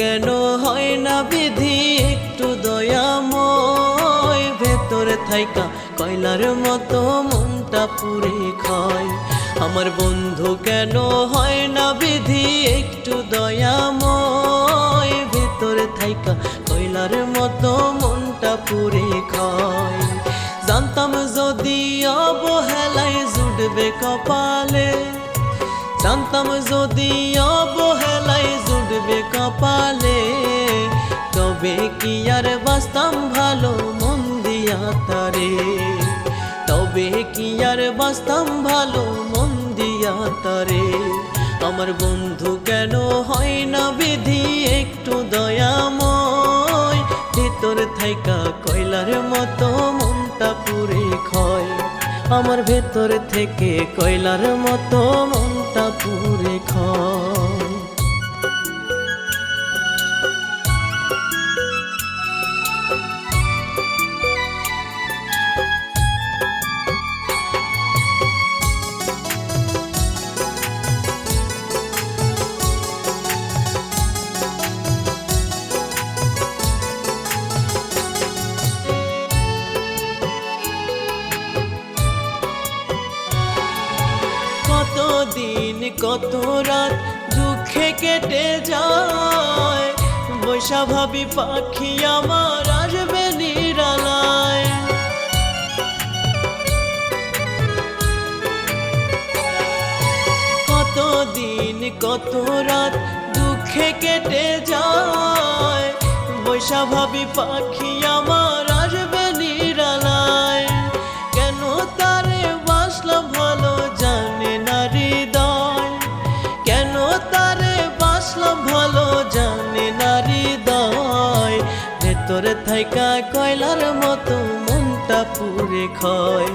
কেন হয় না বিধি? একটু দয়াময় ভেতরে থাইকা। কয়লার মতো মনটা পুরে খয় আমার বন্ধু কেন হয় না বিধি? একটু দয়াময় ভেতরে থাইকা। কয়লার মতো মনটা পুরে খয় জানতাম যদি অবহেলায় জুটবে কপালে। জানতাম যদি অবহেলায় জুটবে কপালে। তবে কি আর বাস্তাম ভালো মন দিয়া তারে? তবে কি আর বাস্তাম ভালো মন দিয়া তারে? আমার বন্ধু কেন হয় না বিধি? একটু দয়াময়। ভিতর থাইকা কয়লার মতো মনটা পুরে ক্ষয়। আমার ভেতর থেকে কয়লার মতো মনটা পুরে দিন কত রাত দুঃখে কেটে যায়। বৈশা ভাবি পাখি আমার আসবে নিরালায়। কত দিন, কত রাত দুঃখে কেটে যায়। বৈশা ভাবি পাখি আমার থাইকা কয়লার মতো মনটা পুরে খয়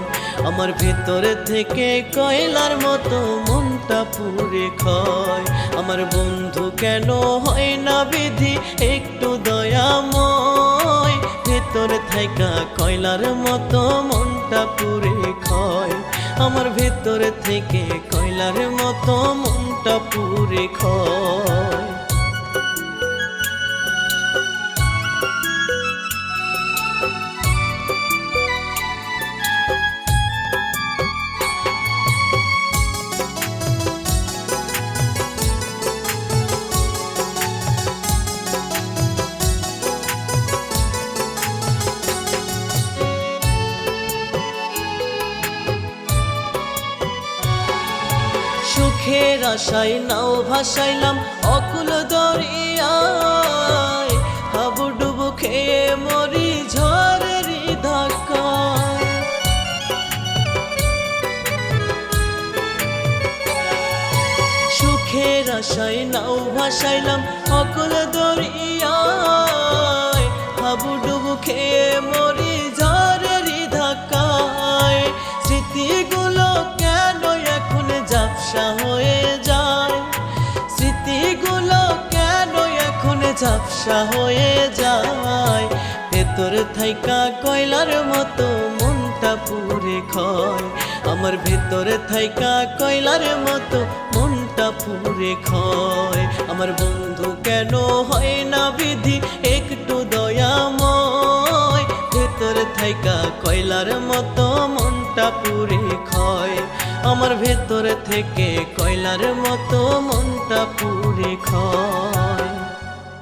আমার ভেতরে থেকে কয়লার মতো মনটা পুরে খয় আমার বন্ধু কেন হয় না বিধি? একটু দয়াময়। ভেতরে থাইকা কয়লার মতো মনটা পুরে খয় আমার ভেতরে থেকে কয়লার মতো মনটা পুরে ক্ষয়। সুখের আশায় নাও ভাসাইলাম অকুল দরিয়ায়। হাবুডুবু খেয়ে মরি ঝড়ের ধাক্কায়। সুখের আশায় নাও ভাসাইলাম অকুল দরিয়ায়। হাবুডুবু খেয়ে ঝাপসা হয়ে যায়। ভেতর থাইকা কয়লার মতো মনটা পুরে খয় আমার ভেতরে থাইকা কয়লার মতো মনটা পুরে খয় আমার বন্ধু কেন হয় না বিধি? একটু দয়াময়। ভেতর থাইকা কয়লার মতো মনটা পুরে খয় আমার ভেতর থেকে কয়লার মতো মনটা পুরে ক্ষয়।